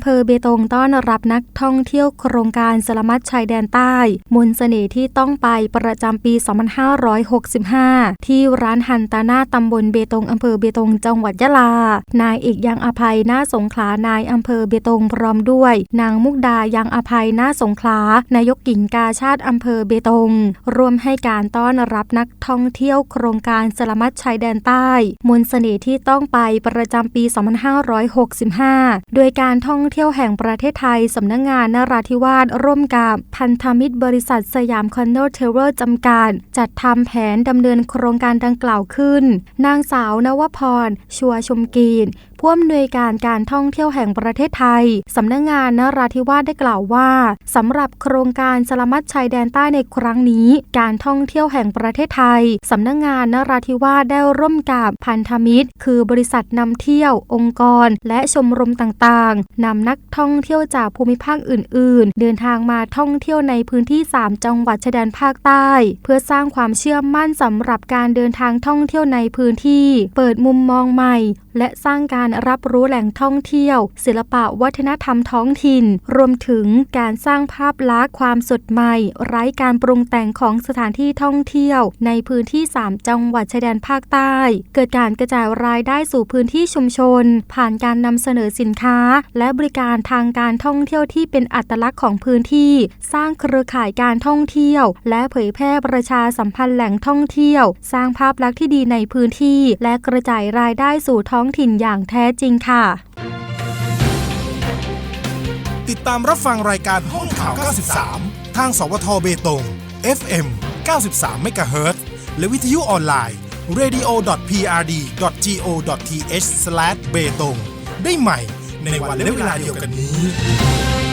ำเภอเบตงต้อนรับนักท่องเที่ยวโครงการสลมัดชายแดนใต้ มนเสน่ห์ที่ต้องไปประจำปี 2565 ที่ร้านฮันตาน่าตำบลเบตงอำเภอเบตงจังหวัดยะลา นายเอกยังอภัยหน้าสงขลานายอำเภอเบตงพร้อมด้วย นางมุกดายังอภัยหน้าสงขลานายกหญิงกาชาติอำเภอเบตงร่วมให้การต้อนรับนักท่องเที่ยวโครงการสลมัดชายแดนใต้ มนเสน่ห์ที่ต้องไปประจำปี 2565 โดยการท่องเที่ยวแห่งประเทศไทย สำนักงงานนราธิวาสร่วมกับพันธมิตรบริษัทสยามคอนโดเทเวอร์จำกัดจัดทำแผนดำเนินโครงการดังกล่าวขึ้น นางสาวนวพร ชัวชมกีน ผู้อำนวยการการท่องเที่ยวแห่งประเทศไทยสำนักงงานนราธิวาสได้กล่าวว่าสำหรับโครงการสลามัดชายแดนใต้ในครั้งนี้ การท่องเที่ยวแห่งประเทศไทยสำนักงงานนราธิวาสได้ร่วมกับพันธมิตร คือบริษัทนำเที่ยว องค์กร และชมรมต่างๆนำนักท่องเที่ยวจากภูมิภาคอื่น ๆ เดินทางมาท่องเที่ยวในพื้นที่ 3 จังหวัดชายแดนภาคใต้ เพื่อสร้างความเชื่อมั่นสำหรับการเดินทางท่องเที่ยวในพื้นที่ เปิดมุมมองใหม่ และสร้างการรับรู้แหล่งท่องเที่ยว ศิลปะวัฒนธรรมท้องถิ่น รวมถึงการสร้างภาพลักษณ์ความสดใหม่ ไร้การปรุงแต่งของสถานที่ท่องเที่ยว ในพื้นที่ 3 จังหวัดชายแดนภาคใต้ เกิดการกระจายรายได้สู่พื้นที่ชุมชน ผ่านการนำเสนอสินค้า และบริการทางการท่องเที่ยวที่เป็นอัตลักษณ์ของพื้นที่ สร้างเครือข่ายการท่องเที่ยว และเผยแพร่ประชาสัมพันธ์แหล่งท่องเที่ยว สร้างภาพลักษณ์ที่ดีในพื้นที่ และกระจายรายได้สู่ท้องถิ่นอย่างแท้ท้จริงค่ะ ติดตามรับฟังรายการห้องข่าว 93 ทางสวทเบตง FM 93 MHz และวิทยุออนไลน์ radio.prd.go.th/ เบตงได้ใหม่ในวันและเวลาเดียวกันนี้